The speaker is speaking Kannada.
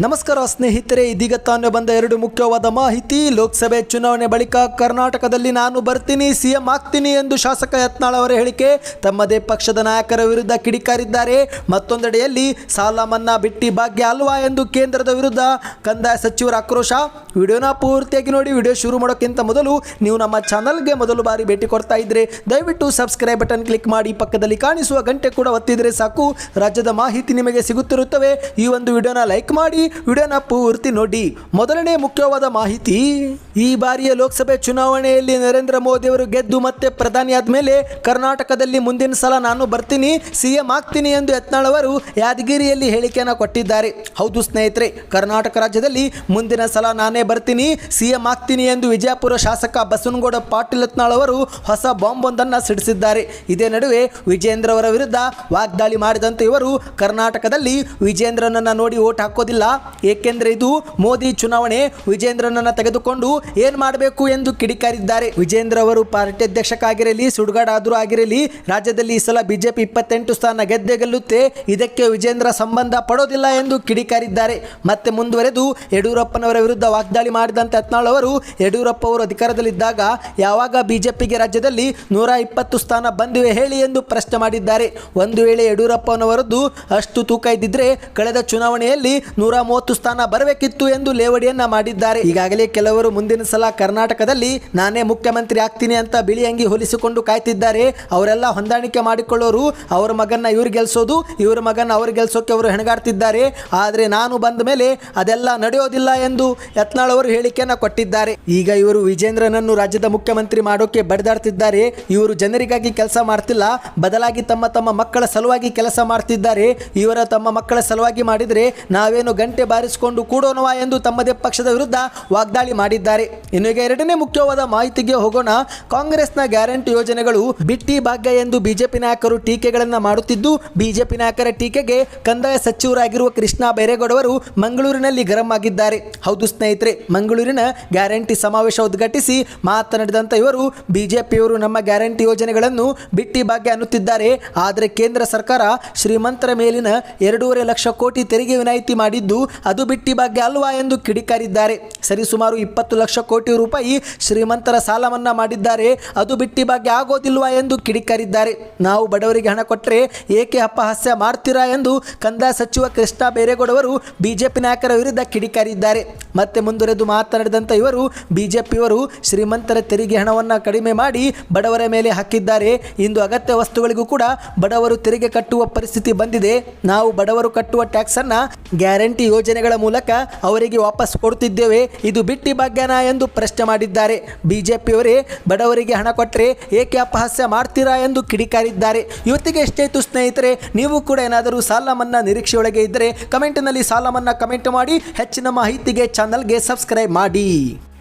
ನಮಸ್ಕಾರ ಸ್ನೇಹಿತರೆ, ಇದೀಗ ತಾನು ಬಂದ ಎರಡು ಮುಖ್ಯವಾದ ಮಾಹಿತಿ. ಲೋಕಸಭೆ ಚುನಾವಣೆ ಬಳಿಕ ಕರ್ನಾಟಕದಲ್ಲಿ ನಾನು ಬರ್ತೀನಿ, ಸಿಎಂ ಆಗ್ತೀನಿ ಎಂದು ಶಾಸಕ ಯತ್ನಾಳ್ ಅವರ ಹೇಳಿಕೆ. ತಮ್ಮದೇ ಪಕ್ಷದ ನಾಯಕರ ವಿರುದ್ಧ ಕಿಡಿಕಾರಿದ್ದಾರೆ. ಮತ್ತೊಂದೆಡೆಯಲ್ಲಿ, ಸಾಲ ಮನ್ನಾ ಬಿಟ್ಟಿ ಭಾಗ್ಯ ಅಲ್ವಾ ಎಂದು ಕೇಂದ್ರದ ವಿರುದ್ಧ ಕಂದಾಯ ಸಚಿವರ ಆಕ್ರೋಶ. ವಿಡಿಯೋನ ಪೂರ್ತಿಯಾಗಿ ನೋಡಿ, ವಿಡಿಯೋ ಶುರು ಮಾಡೋಕ್ಕಿಂತ ಮೊದಲು ನೀವು ನಮ್ಮ ಚಾನಲ್ಗೆ ಮೊದಲು ಬಾರಿ ಭೇಟಿ ಕೊಡ್ತಾ ಇದ್ರೆ, ದಯವಿಟ್ಟು ಸಬ್ಸ್ಕ್ರೈಬ್ ಬಟನ್ ಕ್ಲಿಕ್ ಮಾಡಿ, ಪಕ್ಕದಲ್ಲಿ ಕಾಣಿಸುವ ಗಂಟೆ ಕೂಡ ಒತ್ತಿದರೆ ಸಾಕು. ರಾಜ್ಯದ ಮಾಹಿತಿ ನಿಮಗೆ ಸಿಗುತ್ತಿರುತ್ತವೆ. ಈ ಒಂದು ವಿಡಿಯೋನ ಲೈಕ್ ಮಾಡಿ ವಿಡಿಯೋನ ಪೂರ್ತಿ ನೋಡಿ. ಮೊದಲನೇ ಮುಖ್ಯವಾದ ಮಾಹಿತಿ, ಈ ಬಾರಿಯ ಲೋಕಸಭೆ ಚುನಾವಣೆಯಲ್ಲಿ ನರೇಂದ್ರ ಮೋದಿ ಅವರು ಗೆದ್ದು ಮತ್ತೆ ಪ್ರಧಾನಿ ಆದ್ಮೇಲೆ ಕರ್ನಾಟಕದಲ್ಲಿ ಮುಂದಿನ ಸಲ ನಾನು ಬರ್ತೀನಿ, ಸಿಎಂ ಆಗ್ತೀನಿ ಎಂದು ಯತ್ನಾಳ್ ಅವರು ಯಾದಗಿರಿಯಲ್ಲಿ ಹೇಳಿಕೆಯನ್ನು ಕೊಟ್ಟಿದ್ದಾರೆ. ಹೌದು ಸ್ನೇಹಿತರೆ, ಕರ್ನಾಟಕ ರಾಜ್ಯದಲ್ಲಿ ಮುಂದಿನ ಸಲ ನಾನೇ ಬರ್ತೀನಿ, ಸಿಎಂ ಆಗ್ತೀನಿ ಎಂದು ವಿಜಯಪುರ ಶಾಸಕ ಬಸವನಗೌಡ ಪಾಟೀಲ್ ಯತ್ನಾಳ್ ಅವರು ಹೊಸ ಬಾಂಬ್ ಒಂದನ್ನು ಸಿಡಿಸಿದ್ದಾರೆ. ಇದೇ ನಡುವೆ ವಿಜೇಂದ್ರ ಅವರ ವಿರುದ್ಧ ವಾಗ್ದಾಳಿ ಮಾಡಿದಂತೆ ಇವರು ಕರ್ನಾಟಕದಲ್ಲಿ ವಿಜೇಂದ್ರನನ್ನ ನೋಡಿ ಓಟ್ ಹಾಕೋದಿಲ್ಲ ಏಕೆಂದರೆ ಇದು ಮೋದಿ ಚುನಾವಣೆ. ವಿಜೇಂದ್ರನನ್ನ ತೆಗೆದುಕೊಂಡು ಏನ್ ಮಾಡಬೇಕು ಎಂದು ಕಿಡಿಕಾರಿದ್ದಾರೆ. ವಿಜೇಂದ್ರ ಅವರು ಪಾರ್ಟಿ ಅಧ್ಯಕ್ಷಕ್ಕಾಗಿರಲಿ, ಸುಡುಗಾಡಾದರೂ ಆಗಿರಲಿ, ರಾಜ್ಯದಲ್ಲಿ ಈ ಸಲ ಬಿಜೆಪಿ ಇಪ್ಪತ್ತೆಂಟು ಸ್ಥಾನ ಗೆದ್ದೆ ಗೆಲ್ಲುತ್ತೆ. ಇದಕ್ಕೆ ವಿಜೇಂದ್ರ ಸಂಬಂಧ ಪಡೋದಿಲ್ಲ ಎಂದು ಕಿಡಿಕಾರಿದ್ದಾರೆ. ಮತ್ತೆ ಮುಂದುವರೆದು ಯಡಿಯೂರಪ್ಪನವರ ವಿರುದ್ಧ ವಾಗ್ದಾಳಿ ಮಾಡಿದಂತೆ ಯತ್ನಾಳ್ ಅವರು, ಯಡಿಯೂರಪ್ಪ ಅವರು ಅಧಿಕಾರದಲ್ಲಿದ್ದಾಗ ಯಾವಾಗ ಬಿಜೆಪಿಗೆ ರಾಜ್ಯದಲ್ಲಿ ನೂರ ಇಪ್ಪತ್ತು ಸ್ಥಾನ ಬಂದಿವೆ ಹೇಳಿ ಎಂದು ಪ್ರಶ್ನೆ ಮಾಡಿದ್ದಾರೆ. ಒಂದು ವೇಳೆ ಯಡಿಯೂರಪ್ಪನವರದ್ದು ಅಷ್ಟು ತೂಕ ಇದ್ದಿದ್ರೆ, ಕಳೆದ ಚುನಾವಣೆಯಲ್ಲಿ ನೂರ ಮೂವತ್ತು ಸ್ಥಾನ ಬರಬೇಕಿತ್ತು ಎಂದು ಲೇವಡಿಯನ್ನ ಮಾಡಿದ್ದಾರೆ. ಈಗಾಗಲೇ ಕೆಲವರು ಮುಂದಿನ ಸಲ ಕರ್ನಾಟಕದಲ್ಲಿ ನಾನೇ ಮುಖ್ಯಮಂತ್ರಿ ಆಗ್ತೀನಿ ಅಂತ ಬಿಳಿ ಅಂಗಿ ಹೋಲಿಸಿಕೊಂಡು ಕಾಯ್ತಿದ್ದಾರೆ. ಅವರೆಲ್ಲ ಹೊಂದಾಣಿಕೆ ಮಾಡಿಕೊಳ್ಳೋರು ಅವರ ಮಗನ್ನ ಇವ್ರು ಗೆಲ್ಸೋದು, ಇವರ ಮಗನ್ನ ಅವ್ರು ಗೆಲ್ಸೋಕೆ ಅವರು ಹೆಣಗಾಡ್ತಿದ್ದಾರೆ. ಆದರೆ ನಾನು ಬಂದ ಮೇಲೆ ಅದೆಲ್ಲ ನಡೆಯೋದಿಲ್ಲ ಎಂದು ಯತ್ನಾಳ್ ಅವರು ಹೇಳಿಕೆಯನ್ನ ಕೊಟ್ಟಿದ್ದಾರೆ. ಈಗ ಇವರು ವಿಜೇಂದ್ರನನ್ನು ರಾಜ್ಯದ ಮುಖ್ಯಮಂತ್ರಿ ಮಾಡೋಕೆ ಬಡಿದಾಡ್ತಿದ್ದಾರೆ. ಇವರು ಜನರಿಗಾಗಿ ಕೆಲಸ ಮಾಡ್ತಿಲ್ಲ, ಬದಲಾಗಿ ತಮ್ಮ ತಮ್ಮ ಮಕ್ಕಳ ಸಲುವಾಗಿ ಕೆಲಸ ಮಾಡ್ತಿದ್ದಾರೆ. ಇವರ ತಮ್ಮ ಮಕ್ಕಳ ಸಲುವಾಗಿ ಮಾಡಿದರೆ ನಾವೇನು ಗಂಟೆ ಬಾರಿಸಿಕೊಂಡು ಕೂಡೋಣವಾ ಎಂದು ತಮ್ಮದೇ ಪಕ್ಷದ ವಿರುದ್ಧ ವಾಗ್ದಾಳಿ ಮಾಡಿದ್ದಾರೆ. ಇನ್ನು ಎರಡನೇ ಮುಖ್ಯವಾದ ಮಾಹಿತಿಗೆ ಹೋಗೋಣ. ಕಾಂಗ್ರೆಸ್ನ ಗ್ಯಾರಂಟಿ ಯೋಜನೆಗಳು ಬಿಟ್ಟಿ ಭಾಗ್ಯ ಎಂದು ಬಿಜೆಪಿ ನಾಯಕರು ಟೀಕೆಗಳನ್ನು ಮಾಡುತ್ತಿದ್ದು, ಬಿಜೆಪಿ ನಾಯಕರ ಟೀಕೆಗೆ ಕಂದಾಯ ಸಚಿವರಾಗಿರುವ ಕೃಷ್ಣ ಬೈರೇಗೌಡವರು ಮಂಗಳೂರಿನಲ್ಲಿ ಗರಂ ಆಗಿದ್ದಾರೆ. ಹೌದು ಸ್ನೇಹಿತರೆ, ಮಂಗಳೂರಿನ ಗ್ಯಾರಂಟಿ ಸಮಾವೇಶ ಉದ್ಘಾಟಿಸಿ ಮಾತನಾಡಿದಂಥ ಇವರು, ಬಿಜೆಪಿಯವರು ನಮ್ಮ ಗ್ಯಾರಂಟಿ ಯೋಜನೆಗಳನ್ನು ಬಿಟ್ಟಿ ಭಾಗ್ಯ ಅನ್ನುತ್ತಿದ್ದಾರೆ. ಆದರೆ ಕೇಂದ್ರ ಸರ್ಕಾರ ಶ್ರೀಮಂತರ ಮೇಲಿನ ಎರಡೂವರೆ ಲಕ್ಷ ಕೋಟಿ ತೆರಿಗೆ ವಿನಾಯಿತಿ ಮಾಡಿದ್ದು ಅದು ಬಿಟ್ಟಿ ಬಗ್ಗೆ ಅಲ್ವಾ ಎಂದು ಕಿಡಿಕಾರಿದ್ದಾರೆ. ಸರಿಸುಮಾರು ಇಪ್ಪತ್ತು ಲಕ್ಷ ಕೋಟಿ ರೂಪಾಯಿ ಶ್ರೀಮಂತರ ಸಾಲ ಮನ್ನಾ ಮಾಡಿದ್ದಾರೆ. ಅದು ಬಿಟ್ಟಿ ಬಗ್ಗೆ ಆಗೋದಿಲ್ವಾ ಎಂದು ಕಿಡಿಕಾರಿದ್ದಾರೆ. ನಾವು ಬಡವರಿಗೆ ಹಣ ಕೊಟ್ಟರೆ ಏಕೆ ಅಪಹಾಸ್ಯ ಮಾಡ್ತೀರಾ ಎಂದು ಕಂದಾಯ ಸಚಿವ ಕೃಷ್ಣ ಬೈರೇಗೌಡವರು ಬಿಜೆಪಿ ನಾಯಕರ ವಿರುದ್ಧ ಕಿಡಿಕಾರಿದ್ದಾರೆ. ಮತ್ತೆ ಮುಂದುವರೆದು ಮಾತನಾಡಿದಂಥ ಇವರು ಬಿಜೆಪಿಯವರು ಶ್ರೀಮಂತರ ತೆರಿಗೆ ಹಣವನ್ನು ಕಡಿಮೆ ಮಾಡಿ ಬಡವರ ಮೇಲೆ ಹಾಕಿದ್ದಾರೆ. ಇಂದು ಅಗತ್ಯ ವಸ್ತುಗಳಿಗೂ ಕೂಡ ಬಡವರು ತೆರಿಗೆ ಕಟ್ಟುವ ಪರಿಸ್ಥಿತಿ ಬಂದಿದೆ. ನಾವು ಬಡವರು ಕಟ್ಟುವ ಟ್ಯಾಕ್ಸ್ ಅನ್ನ ಗ್ಯಾರಂಟಿ ಯೋಜನೆಗಳ ಮೂಲಕ ಅವರಿಗೆ ವಾಪಸ್ ಕೊಡ್ತಿದ್ದೇವೆ ಇದು ಬಿಟ್ಟಿ ಭಾಗ್ಯನಾ ಎಂದು ಪ್ರಶ್ನೆ ಮಾಡಿದ್ದಾರೆ. ಬಿಜೆಪಿಯವರೇ, ಬಡವರಿಗೆ ಹಣ ಕೊಟ್ಟರೆ ಏಕೆ ಅಪಹಾಸ್ಯ ಮಾಡ್ತೀರಾ ಎಂದು ಕಿಡಿಕಾರಿದ್ದಾರೆ. ಇವತ್ತಿಗೆ ಎಷ್ಟಾಯಿತು ಸ್ನೇಹಿತರೆ, ನೀವು ಕೂಡ ಏನಾದರೂ ಸಾಲ ಮನ್ನಾ ನಿರೀಕ್ಷೆಯೊಳಗೆ ಇದ್ದರೆ ಕಮೆಂಟ್ನಲ್ಲಿ ಸಾಲ ಮನ್ನಾ ಕಮೆಂಟ್ ಮಾಡಿ, ಹೆಚ್ಚಿನ ಮಾಹಿತಿಗೆ ಚಾನಲ್ಗೆ ಸಬ್ಸ್ಕ್ರೈಬ್ ಮಾಡಿ.